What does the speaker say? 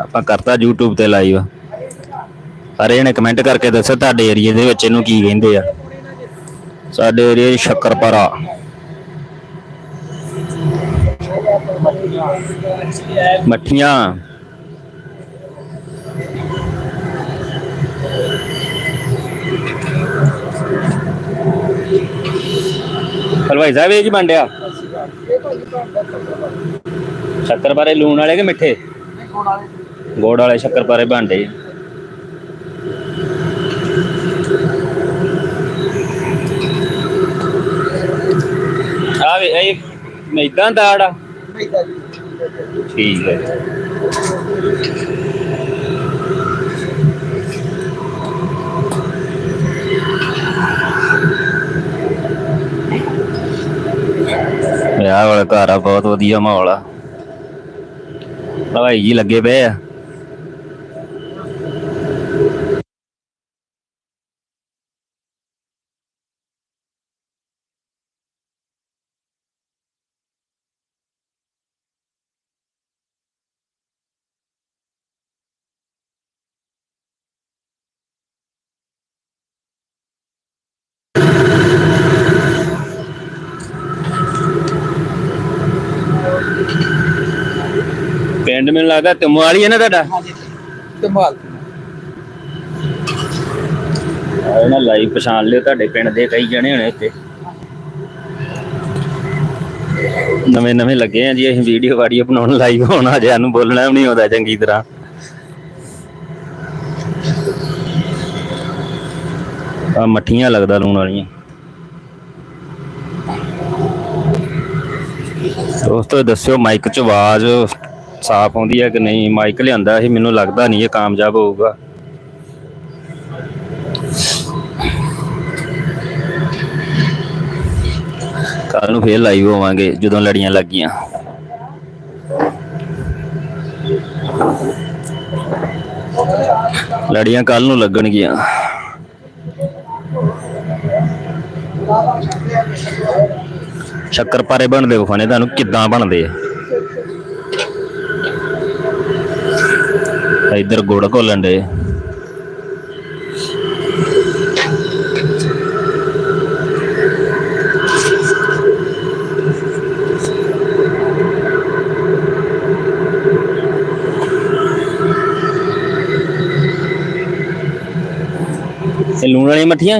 ਆਪਾਂ ਕਰਤਾ YouTube ਤੇ ਲਾਈਵ ਸਾਰੇ ਜਣੇ ਕਮੈਂਟ ਕਰਕੇ ਦੱਸੋ ਤੁਹਾਡੇ ਏਰੀਏ ਦੇ ਵਿੱਚ ਇਹਨੂੰ ਕੀ ਕਹਿੰਦੇ ਆ? ਸਾਡੇ ਏਰੀਏ 'ਚ ਸ਼ੱਕਰਪਾਰਾ। ਮੱਠੀਆਂ। ਹਲਵਾਈ ਸਾਹਿਬ, ਇਹ ਕੀ ਬੰਡਿਆ ਸ਼ੱਕਰਪਾਰੇ ਲੂਣ ਵਾਲੇ ਕਿ ਮਿੱਠੇ? ਗੋੜ ਵਾਲੇ ਸ਼ੱਕਰਪਾਰੇ ਬਣਦੇ ਆ ਵੇ, ਇਹ ਮੈਦਾਂ ਦਾੜ ਆ ਠੀਕ ਹੈ। ਵਿਆਹ ਵਾਲਾ ਘਰ ਆ, ਬਹੁਤ ਵਧੀਆ ਮਾਹੌਲ ਆ। ਭਾਈ ਜੀ ਲੱਗੇ ਪਏ ਆ। ਪਿੰਡ ਮੈਨੂੰ ਲੱਗਦਾ ਤਿਮਵਾਲੀ ਹੈ ਨਾ ਤੁਹਾਡਾ? ਧਮਾਲ। ਆਹ ਨਾ ਲਾਈਵ ਪਛਾਣ ਲਿਓ ਤੁਹਾਡੇ ਪਿੰਡ ਦੇ ਕਈ ਜਣੇ ਹੋਣੇ ਇੱਥੇ। ਨਵੇਂ ਨਵੇਂ ਲੱਗੇ ਆ ਜੀ ਅਸੀਂ ਵੀਡੀਓ ਵਾਡੀਓ ਬਣਾਉਣ ਲਾਈਵ ਹੋਣਾ ਜੇ ਸਾਨੂੰ ਬੋਲਣਾ ਵੀ ਨਹੀਂ ਆਉਂਦਾ ਚੰਗੀ ਤਰ੍ਹਾਂ। ਆ ਮੱਠੀਆਂ ਲੱਗਦਾ ਲੂਣ ਵਾਲੀਆਂ। ਦੋਸਤੋ ਦੱਸਿਓ ਮਾਈਕ ਚ ਆਵਾਜ਼ ਸਾਫ਼ ਆਉਂਦੀ ਹੈ ਕਿ ਨਹੀਂ? ਮਾਈਕ ਲਿਆਂਦਾ ਸੀ, ਮੈਨੂੰ ਲੱਗਦਾ ਨਹੀਂ ਇਹ ਕਾਮਯਾਬ ਹੋਊਗਾ। ਕੱਲ ਨੂੰ ਫੇਰ ਲਾਈਵ ਹੋਵਾਂਗੇ, ਜਦੋਂ ਲੜੀਆਂ ਲੱਗੀਆਂ। ਲੜੀਆਂ ਕੱਲ ਨੂੰ ਲੱਗਣਗੀਆਂ। ਸ਼ੱਕਰਪਾਰੇ ਬਣਦੇ ਵਿਖਾਣੇ ਤੁਹਾਨੂੰ ਕਿੱਦਾਂ ਬਣਦੇ ਆ? ਇੱਧਰ ਗੁੜ ਘੋਲਣ ਦੇ। ਇਹ ਲੂਣ ਵਾਲੀਆਂ ਮੱਠੀਆਂ?